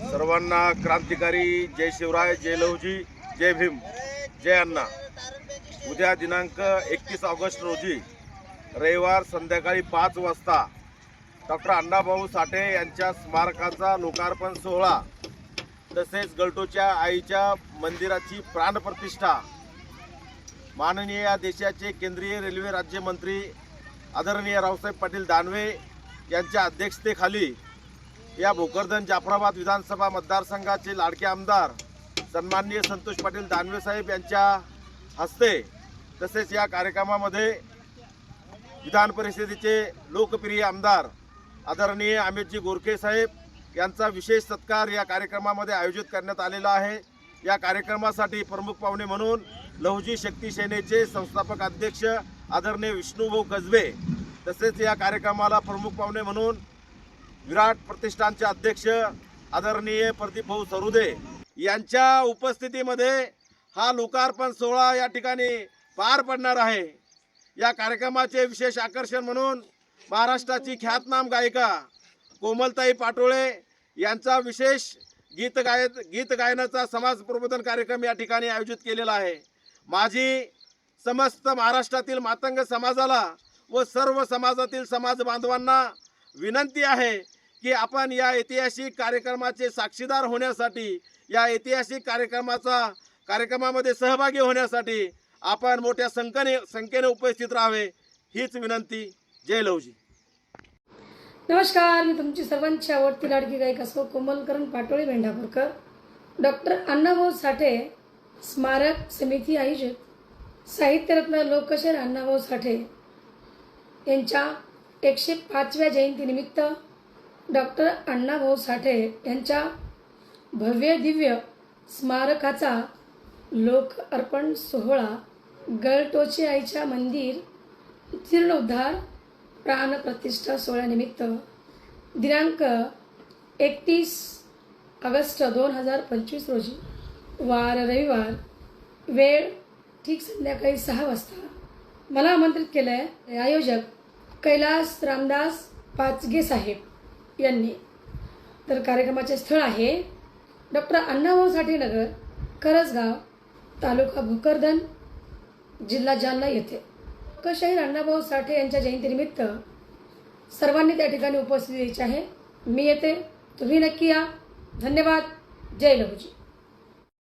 सर्वांना क्रांतिकारी जय शिवराय जय लवजी जय भीम जय अण्णा. उद्या दिनांक एकतीस ऑगस्ट रोजी रविवार संध्याकाळी पाच वाजता डॉक्टर अण्णाभाऊ साठे यांच्या स्मारकाचा लोकार्पण सोहळा तसेच गलटोच्या आईच्या मंदिराची प्राणप्रतिष्ठा माननीय या देशाचे केंद्रीय रेल्वे राज्यमंत्री आदरणीय रावसाहेब पाटील दानवे यांच्या अध्यक्षतेखाली या भोकरदन जाफराबाद विधानसभा मतदारसंघाचे लाडके आमदार सन्माननीय संतोष पाटील दानवे साहेब यांच्या हस्ते तसेच या कार्यक्रमामध्ये विधान परिषदेचे लोकप्रिय आमदार आदरणीय अमितजी गोरखे साहेब यांचा विशेष सत्कार या कार्यक्रमामध्ये आयोजित करण्यात आलेला आहे. या कार्यक्रमासाठी प्रमुख पाहुणे म्हणून लहुजी शक्ती सेनेचे संस्थापक अध्यक्ष आदरणीय विष्णुभाऊ गजबे तसेच या कार्यक्रमाला प्रमुख पाहुणे म्हणून विराट प्रतिष्ठानचे अध्यक्ष आदरणीय प्रदीप भाऊ सरुदे यांच्या उपस्थितीमध्ये हा लोकार्पण सोहळा या ठिकाणी पार पडणार आहे. या कार्यक्रमाचे विशेष आकर्षण म्हणून महाराष्ट्राची ख्यातनाम गायिका कोमलताई पाटोळे यांचा विशेष गीत गाय गीत गायनाचा समाज प्रबोधन कार्यक्रम या ठिकाणी आयोजित केलेला आहे. माझी समस्त महाराष्ट्रातील मातंग समाजाला व सर्व समाजातील समाज बांधवांना विनंती आहे की आपण या ऐतिहासिक कार्यक्रमाचे साक्षीदार होण्यासाठी या ऐतिहासिक कार्यक्रमाचा कार्यक्रमामध्ये सहभागी होण्यासाठी आपण मोठ्या संख्येने संख्येने उपस्थित राहावे हीच विनंती. जय लवजी नमस्कार मी तुमची सर्वांची आवडती लाडकी गायिका सो कोमलकरण पाटोळे भेंडापूरकर डॉक्टर अण्णाभाऊ साठे स्मारक समिती आयोजित. साहित्यरत्न लोकशाहीर अण्णाभाऊ साठे यांच्या एकशे पाचव्या जयंतीनिमित्त डॉक्टर अण्णाभाऊ साठे यांच्या भव्य दिव्य स्मारकाचा लोक अर्पण सोहळा गळटोची आईच्या मंदिर जीर्णोद्धार प्राणप्रतिष्ठा सोहळ्यानिमित्त दिनांक एकतीस ऑगस्ट दोन हजार पंचवीस रोजी वार रविवार वेळ ठीक संध्याकाळी सहा वाजता. मला आमंत्रित केलं आहे आयोजक कैलास रामदास पाचगे साहेब. यांनी. तर कार्यक्रमाचे स्थळ आहे डॉक्टर अण्णाभाऊ साठे नगर करसगाव तालुका भोकरदन जिल्हा जालना येथे. लोकशाहीर अण्णाभाऊ साठे यांच्या जयंतीनिमित्त सर्वांनी त्या ठिकाणी उपस्थित द्यायची आहे. मी येते. तुम्ही नक्की या. धन्यवाद. जय लघुजी